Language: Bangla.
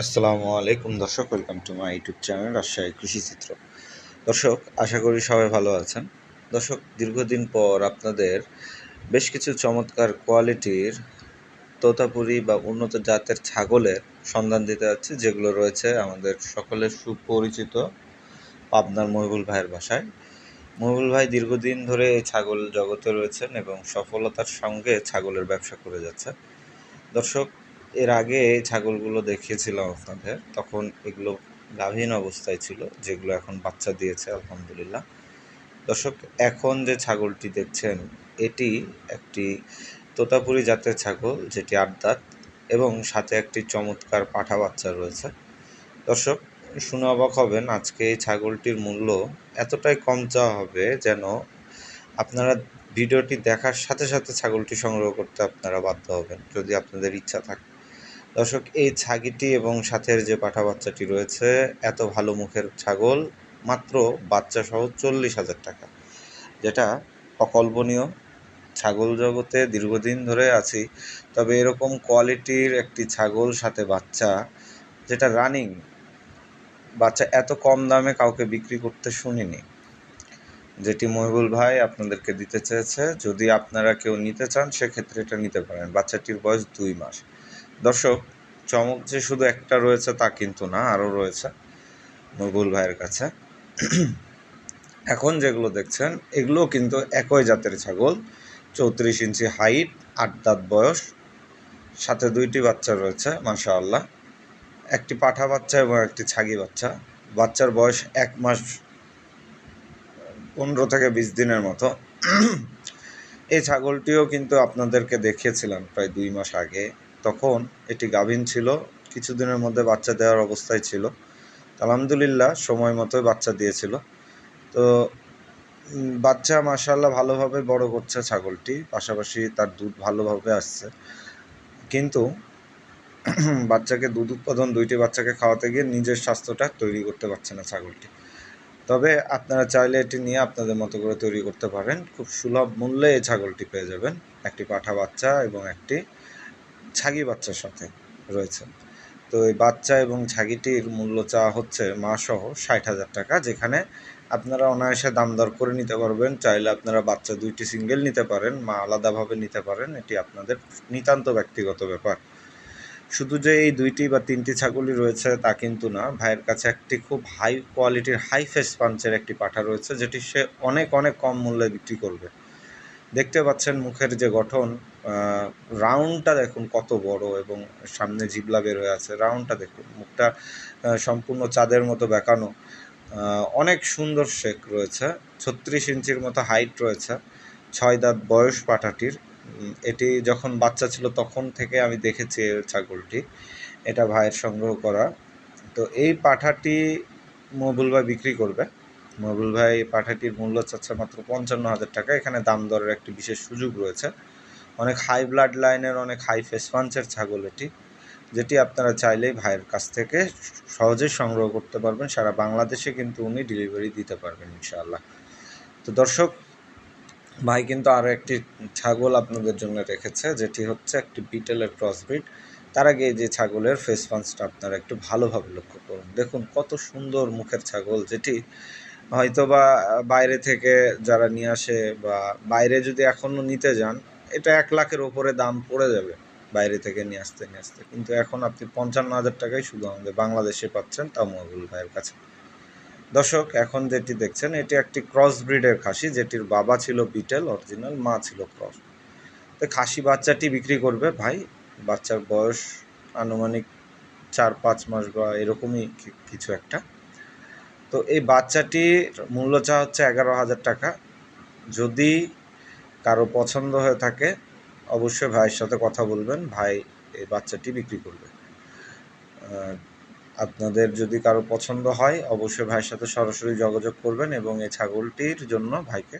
আসসালামু আলাইকুম দর্শক, welcome to my YouTube channel Rajshahi Krishi Chitra. দর্শক, আশা করি সবাই ভালো আছেন। দর্শক, দীর্ঘদিন পর আপনাদের বেশ কিছু চমৎকার কোয়ালিটির তোতাপুরি বা উন্নত জাতের ছাগলের সন্ধান দিতে যাচ্ছি, যেগুলো রয়েছে আমাদের সকলের সুপরিচিত পাবনার মহিবুল ভাইয়ের বাসায়। মহিবুল ভাই দীর্ঘদিন ধরে এই ছাগল জগতে রয়েছেন এবং সফলতার সঙ্গে ছাগলের ব্যবসা করে যাচ্ছে দর্শক এর আগে এই ছাগলগুলো দেখিয়েছিলাম আপনাদের, তখন এগুলো গাভীন অবস্থায় ছিল, যেগুলো এখন বাচ্চা দিয়েছে, আলহামদুলিল্লাহ। দর্শক, এখন যে ছাগলটি দেখছেন, এটি একটি তোতাপুরি জাতের ছাগল, যেটি আড্ডাত এবং সাথে একটি চমৎকার পাঠা বাচ্চা রয়েছে। দর্শক, শুনে অবাক হবেন, আজকে এই ছাগলটির মূল্য এতটাই কম চাওয়া হবে যেন আপনারা ভিডিওটি দেখার সাথে সাথে ছাগলটি সংগ্রহ করতে আপনারা বাধ্য হবেন, যদি আপনাদের ইচ্ছা থাকে। দর্শক, এই ছাগিটি এবং সাথের যে পাঠা বাচ্চাটি রয়েছে, এত ভালো মুখের ছাগল, মাত্র বাচ্চা সহ চল্লিশ হাজার টাকা, যেটা অকল্পনীয় ছাগল জগতে দীর্ঘদিন ধরে আছি। তবে এরকম কোয়ালিটির একটি ছাগল, সাথে বাচ্চা, যেটা রানিং, বাচ্চা এত কম দামে কাউকে বিক্রি করতে শুনিনি। যেটি মহিবুল ভাই আপনাদেরকে দিতে চেয়েছে, যদি আপনারা কেউ নিতে চান, সেক্ষেত্রে এটা নিতে পারেন। বাচ্চাটির বয়স দুই মাস। দর্শক, চমক যে শুধু একটা রয়েছে তা কিন্তু না, আরও রয়েছে মহিবুল ভাইয়ের কাছে। এখন যেগুলো দেখছেন, এগুলোও কিন্তু একই জাতের ছাগল, চৌত্রিশ ইঞ্চি হাইট, আট দাঁত বয়স, সাথে দুইটি বাচ্চা রয়েছে মাশা আল্লাহ একটি পাঠা বাচ্চা এবং একটি ছাগি বাচ্চা। বাচ্চার বয়স এক মাস পনেরো থেকে বিশ দিনের মতো। এই ছাগলটিও কিন্তু আপনাদেরকে দেখিয়েছিলাম প্রায় দুই মাস আগে। তখন এটি গাভীন ছিল, কিছুদিনের মধ্যে বাচ্চা দেওয়ার অবস্থায় ছিল। আলহামদুলিল্লাহ, সময় মতোই বাচ্চা দিয়েছিল। তো বাচ্চা মাসাল্লাহ ভালোভাবে বড় করছে ছাগলটি, পাশাপাশি তার দুধ ভালোভাবে আসছে। কিন্তু, বাচ্চাকে দুধ উৎপাদন, দুইটি বাচ্চাকে খাওয়াতে গিয়ে নিজের স্বাস্থ্যটা তৈরি করতে পারছে না ছাগলটি। তবে আপনারা চাইলে এটি নিয়ে আপনাদের মতো করে তৈরি করতে পারেন। খুব সুলভ মূল্যে এই ছাগলটি পেয়ে যাবেন। একটি পাঠা বাচ্চা এবং একটি ছাগি বাচ্চার সাথে রয়েছে। তো এই বাচ্চা এবং ছাগিটির মূল্য চাওয়া হচ্ছে মা সহ ষাট হাজার টাকা, যেখানে আপনারা অনায়াসে দাম দর করে নিতে পারবেন। চাইলে আপনারা বাচ্চা দুইটি সিঙ্গেল নিতে পারেন, মা আলাদাভাবে নিতে পারেন। এটি আপনাদের নিতান্ত ব্যক্তিগত ব্যাপার। শুধু যে এই দুইটি বা তিনটি ছাগলই রয়েছে তা কিন্তু না, ভাইয়ের কাছে একটি খুব হাই কোয়ালিটির, হাই ফেস পাঞ্চের একটি পাঠা রয়েছে, যেটি সে অনেক অনেক কম মূল্যে বিক্রি করবে। দেখতে পাচ্ছেন মুখের যে গঠন রাউন্ডটা দেখুন কত বড় এবং সামনে জিবলা বের হয়ে আছে। রাউন্ডটা দেখুন, মুখটা সম্পূর্ণ চাঁদের মতো বেঁকানো অনেক সুন্দর শেক রয়েছে, ছত্রিশ ইঞ্চির মতো হাইট রয়েছে, ছয় দাঁত বয়স পাঠাটির। এটি যখন বাচ্চা ছিল তখন থেকে আমি দেখেছি ছাগলটি, এটা ভাইয়ের সংগ্রহ করা। তো এই পাঠাটি মবুল ভাই বিক্রি করবে। মবুল ভাই পাঠাটির মূল্য চাচ্ছে মাত্র পঞ্চান্ন হাজার টাকা। এখানে দাম দরের একটি বিশেষ সুযোগ রয়েছে। অনেক হাই ব্লাড লাইনের অনেক হাই ফেস ছাগল এটি, যেটি আপনারা চাইলেই ভাইয়ের কাছ থেকে সহজেই সংগ্রহ করতে পারবেন। সারা বাংলাদেশে কিন্তু উনি ডেলিভারি দিতে পারবেন ইনশাআল্লাহ। তো দর্শক, ভাই কিন্তু আরও একটি ছাগল আপনাদের জন্য রেখেছে, যেটি হচ্ছে একটি বিটেলের ক্রসব্রিড তার আগে যে ছাগলের ফেস পাঞ্চটা আপনারা একটু ভালোভাবে লক্ষ্য করুন। দেখুন কত সুন্দর মুখের ছাগল, যেটি হয়তো বা বাইরে থেকে যারা নিয়ে আসে বা বাইরে যদি এখনও নিতে যান এটা এক লাখের ওপরে দাম পড়ে যাবে বাইরে থেকে নিয়ে আসতে নিয়ে আসতে। কিন্তু এখন আপনি পঞ্চান্ন হাজার টাকাই শুধু আমাদের বাংলাদেশে পাচ্ছেন তা তামুয়াবুল ভাইয়ের কাছে। দর্শক, এখন যেটি দেখছেন, এটি একটি ক্রস ব্রিডের খাসি, যেটির বাবা ছিল বিটেল অরিজিনাল মা ছিল ক্রস। তো খাসি বাচ্চাটি বিক্রি করবে ভাই, বাচ্চার বয়স আনুমানিক চার পাঁচ মাস বা এরকমই কিছু একটা। তো এই বাচ্চাটির মূল্য চা হচ্ছে এগারো হাজার টাকা। যদি কারও পছন্দ হয়ে থাকে, অবশ্যই ভাইয়ের সাথে কথা বলবেন, ভাই এই বাচ্চাটি বিক্রি করবে। আপনাদের যদি কারও পছন্দ হয়, অবশ্যই ভাইয়ের সাথে সরাসরি যোগাযোগ করবেন এবং এই ছাগলটির জন্য ভাইকে